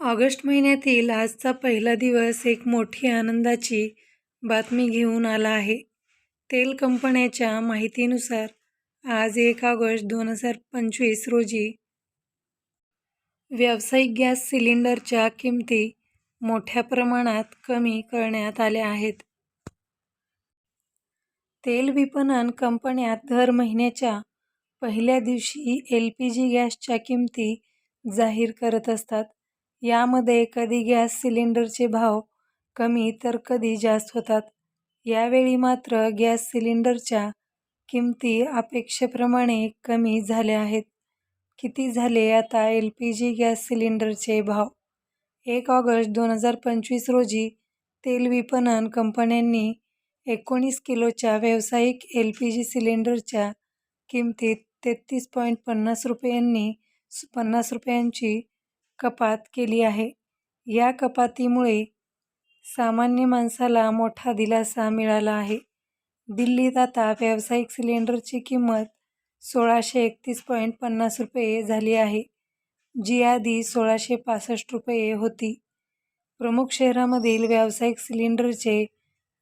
August महिन्यातील आजचा पहिला दिवस एक मोठी आनंदाची बातमी घेऊन आला आहे. तेल कंपन्याच्या माहितीनुसार आज एक ऑगस्ट दोन हजार पंचवीस रोजी व्यावसायिक गॅस सिलेंडरच्या किमती मोठ्या प्रमाणात कमी करण्यात आल्या आहेत. तेल विपणन कंपन्या दर महिन्याच्या पहिल्या दिवशी एल पी जी गॅसच्या किमती जाहीर करत असतात. यामध्ये कधी गॅस सिलेंडरचे भाव कमी तर कधी जास्त होतात. यावेळी मात्र गॅस सिलेंडरच्या किमती अपेक्षेप्रमाणे कमी झाल्या आहेत. किती झाले आता एल पी जी गॅस सिलेंडरचे भाव? एक ऑगस्ट दोन हजार पंचवीस रोजी तेल विपणन कंपन्यांनी एकोणीस किलोच्या व्यावसायिक एल पी जी सिलेंडरच्या किमतीत तेहतीस पॉईंट पन्नास रुपयांनी पन्नास रुपयांची कपात केली आहे. या कपातीमुळे सामान्य माणसाला मोठा दिलासा मिळाला आहे. दिल्लीत आता व्यावसायिक सिलेंडरची किंमत सोळाशे एकतीस पॉईंट पन्नास रुपये झाली आहे, जी आधी सोळाशे पासष्ट रुपये होती. प्रमुख शहरामधील व्यावसायिक सिलेंडरचे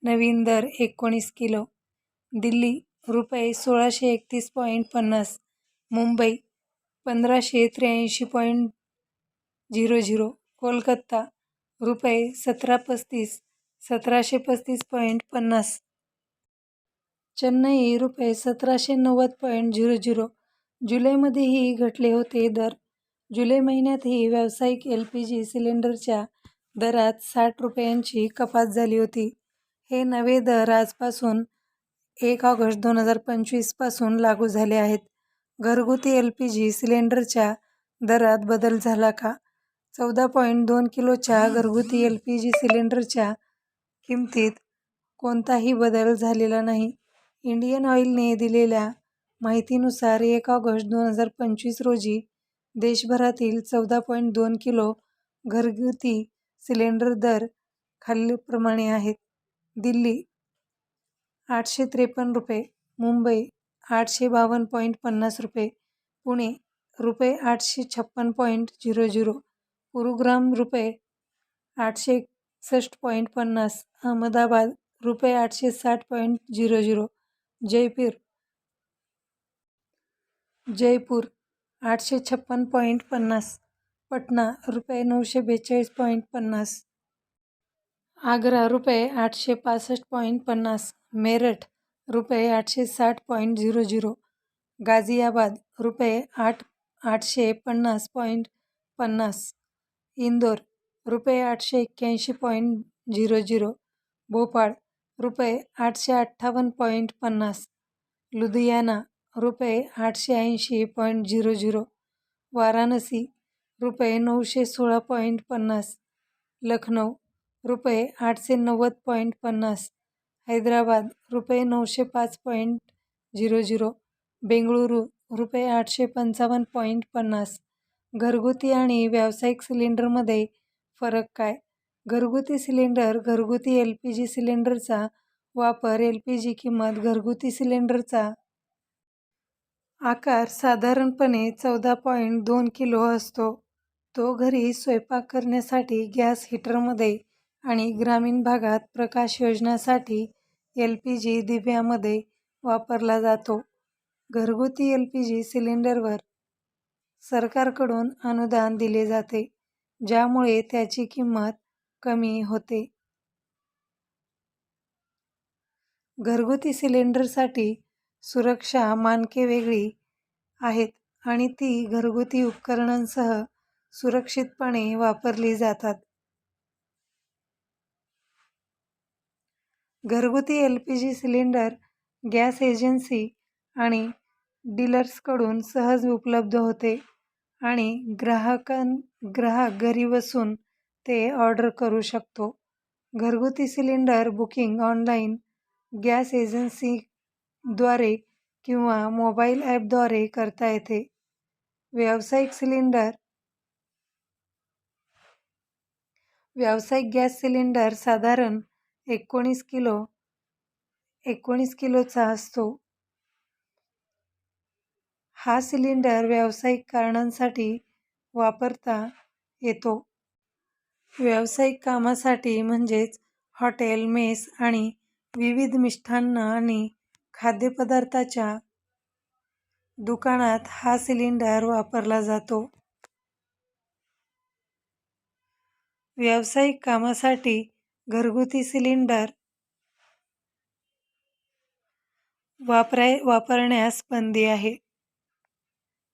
नवीन दर एकोणीस किलो. दिल्ली, रुपये सोळाशे एकतीस पॉईंट पन्नास, मुंबई, पंधराशे त्र्याऐंशी पॉईंट झिरो झिरो, कोलकाता, रुपये सतरा पस्तीस, सतराशे पस्तीस पॉईंट पन्नास. चेन्नई, रुपये सतराशे नव्वद पॉईंट झिरो झिरो. जुलैमध्येही घटले होते दर. जुलै महिन्यातही व्यावसायिक एल पी जी सिलेंडरच्या दरात साठ रुपयांची कपात झाली होती. हे नवे दर आजपासून एक ऑगस्ट दोन हजार पंचवीसपासून लागू झाले आहेत. घरगुती एल पी जी सिलेंडरच्या दरात बदल झाला का? चौदा पॉईंट दोन किलोच्या घरगुती एल पी जी सिलेंडरच्या किमतीत कोणताही बदल झालेला नाही. इंडियन ऑइलने दिलेल्या माहितीनुसार एक ऑगस्ट दोन हजार पंचवीस रोजी देशभरातील चौदा पॉईंट दोन किलो घरगुती सिलेंडर दर खालीलप्रमाणे आहेत. दिल्ली, आठशे त्रेपन्न रुपये, मुंबई, आठशे बावन्न पॉईंट पन्नास रुपये, पुणे, रुपये आठशे छप्पन पॉईंट झिरो झिरो, गुरुग्राम, रुपये आठशे एकसष्ट पॉईंट पन्नास, अहमदाबाद, रुपये आठशे साठ point zero zero, Jaipur, Jaipur, आठशे छप्पन पॉईंट पन्नास, पटना, रुपये नऊशे बेचाळीस पॉईंट पन्नास, आग्रा, रुपये आठशे पासष्ट पॉईंट पन्नास, मेरठ, रुपये आठशे साठ पॉईंट झिरो झिरो, गाझियाबाद, रुपये आठ आठशे पन्नास पॉईंट पन्नास, इंदोर, रुपये आठशे एक्याऐंशी पॉईंट झिरो झिरो, भोपाळ, रुपये आठशे अठ्ठावन्न पॉईंट पन्नास, लुधियाना, रुपये आठशे ऐंशी पॉईंट झिरो झिरो, वाराणसी, रुपये नऊशे सोळा पॉईंट पन्नास, लखनौ, रुपये आठशे नव्वद पॉईंट पन्नास, हैदराबाद, रुपये नऊशे पाच पॉईंट झिरो झिरो, बेंगळुरू, रुपये आठशे पंचावन्न पॉईंट पन्नास. घरगुती आणि व्यावसायिक सिलेंडरमध्ये फरक काय? घरगुती सिलेंडर घरगुती एल पी जी सिलेंडरचा वापर एल पी जी किंमत घरगुती सिलेंडरचा आकार साधारणपणे चौदा पॉईंट दोन किलो असतो. तो घरी स्वयंपाक करण्यासाठी, गॅस हीटरमध्ये आणि ग्रामीण भागात प्रकाश योजण्यासाठी एल पी जी दिव्यामध्ये वापरला जातो. घरगुती एल पी जी सिलेंडरवर सरकारकडून अनुदान दिले जाते, ज्यामुळे त्याची किंमत कमी होते. घरगुती सिलेंडरसाठी सुरक्षा मानके वेगळी आहेत आणि ती घरगुती उपकरणांसह सुरक्षितपणे वापरली जातात. घरगुती L P G cylinder gas agency आणि डीलर्सकडून सहज उपलब्ध होते आणि ग्राहकां ग्राहक घरी बसून ते ऑर्डर करू शकतो. घरगुती सिलेंडर बुकिंग ऑनलाईन गॅस एजन्सीद्वारे किंवा मोबाईल ॲपद्वारे करता येते. व्यावसायिक सिलेंडर व्यावसायिक गॅस सिलेंडर साधारण एकोणीस किलो एकोणीस किलोचा असतो. हा सिलेंडर व्यावसायिक कारणांसाठी वापरता येतो. व्यावसायिक कामासाठी म्हणजेच हॉटेल, मेस आणि विविध मिष्ठान्न आणि खाद्यपदार्थाच्या दुकानात हा सिलेंडर वापरला जातो. व्यावसायिक कामासाठी घरगुती सिलेंडर वापराय वापरण्यास बंदी आहे.